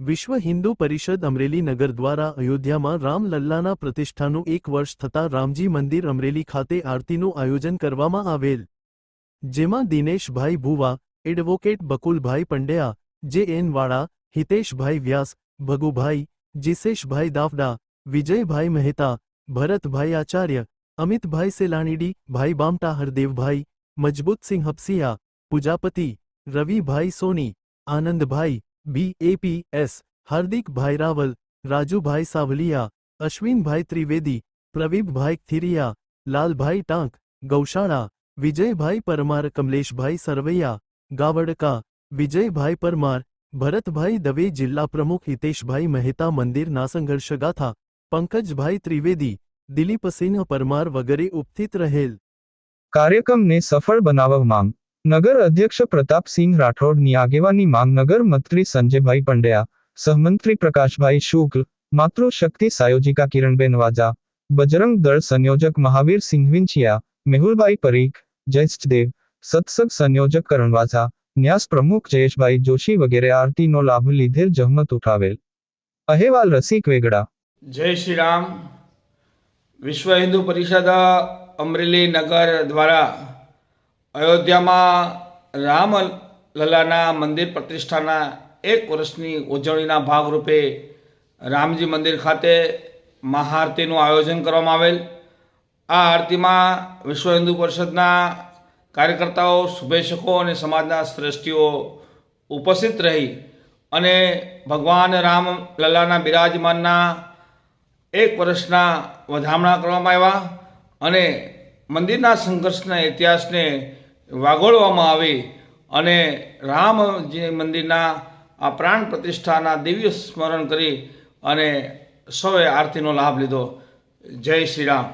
વિશ્વ હિન્દુ પરિષદ અમરેલી નગર દ્વારા અયોધ્યામાં રામલલ્લાના પ્રતિષ્ઠાનું એક વર્ષ થતાં રામજી મંદિર અમરેલી ખાતે આરતીનું આયોજન કરવામાં આવેલ. જેમાં Dineshbhai Bhuva, advocate Bakulbhai Pandya, J N વાળા, હિતેશભાઈ વ્યાસ, ભગુભાઈ જીસેશભાઈ દાફડા, વિજયભાઈ મહેતા, ભરતભાઈ આચાર્ય, અમિતભાઈ સેલાણીડી, ભાઈ બામટા હરદેવભાઈ મજબૂતસિંહ હપસિયા, પૂજાપતિ, રવિભાઈ સોની, આનંદભાઈ બીએપીએસ હાર્દિકભાઈ રાવલ રાજુભાઈ સાવલિયા અશ્વિનભાઈ ત્રિવેદી પ્રવીબભાઈ થિરિયા લાલભાઈ ટાંક ગૌશાળા વિજયભાઈ પરમાર કમલેશભાઈ સરવૈયા ગાવડકા વિજયભાઈ પરમાર ભરતભાઈ દવે જિલ્લા પ્રમુખ હિતેશભાઈ મહેતા મંદિરના સંઘર્ષગાથા પંકજભાઈ ત્રિવેદી દિલીપસિંહ પરમાર વગેરે ઉપસ્થિત રહેલ કાર્યક્રમને સફળ બનાવવા માંગ નગર અધ્યક્ષ પ્રતાપસિંહ રાઠોડની આગેવાની માંગ નગર મંત્રી સંજયભાઈ પંડ્યા, સહમંત્રી પ્રકાશભાઈ શુક્લ માતૃશક્તિ સાયોજિકા કિરણબેન વાજા, બજરંગ દળ સંયોજક મહાવીર સિંહવિંછિયા મેહુલભાઈ પરીખ જયસ્ટદેવ સત્સંગ સંયોજક કરણવાઝા ન્યાસ પ્રમુખ જયેશભાઈ જોશી વગેરે આરતીનો લાભ લીધેલ જહમત ઉઠાવેલ. અહેવાલ રસિક વેગડા. જય શ્રી રામ. વિશ્વ હિન્દુ પરિષદ અમરેલી નગર દ્વારા અયોધ્યામાં રામ લલાના મંદિર પ્રતિષ્ઠાના એક વર્ષની ઉજવણીના ભાગરૂપે રામજી મંદિર ખાતે મહાઆરતીનું આયોજન કરવામાં આવેલ. આ આરતીમાં વિશ્વ હિન્દુ પરિષદના કાર્યકર્તાઓ, શુભેચ્છકો અને સમાજના શ્રેષ્ઠીઓ ઉપસ્થિત રહી અને ભગવાન રામ લલાના બિરાજમાનના એક વર્ષના વધામણા કરવામાં આવ્યા અને મંદિરના સંઘર્ષના ઇતિહાસને વાગોળવામાં આવી અને રામજી મંદિરના આ પ્રાણ પ્રતિષ્ઠાના દિવ્ય સ્મરણ કરી અને સૌએ આરતીનો લાભ લીધો. જય શ્રી રામ.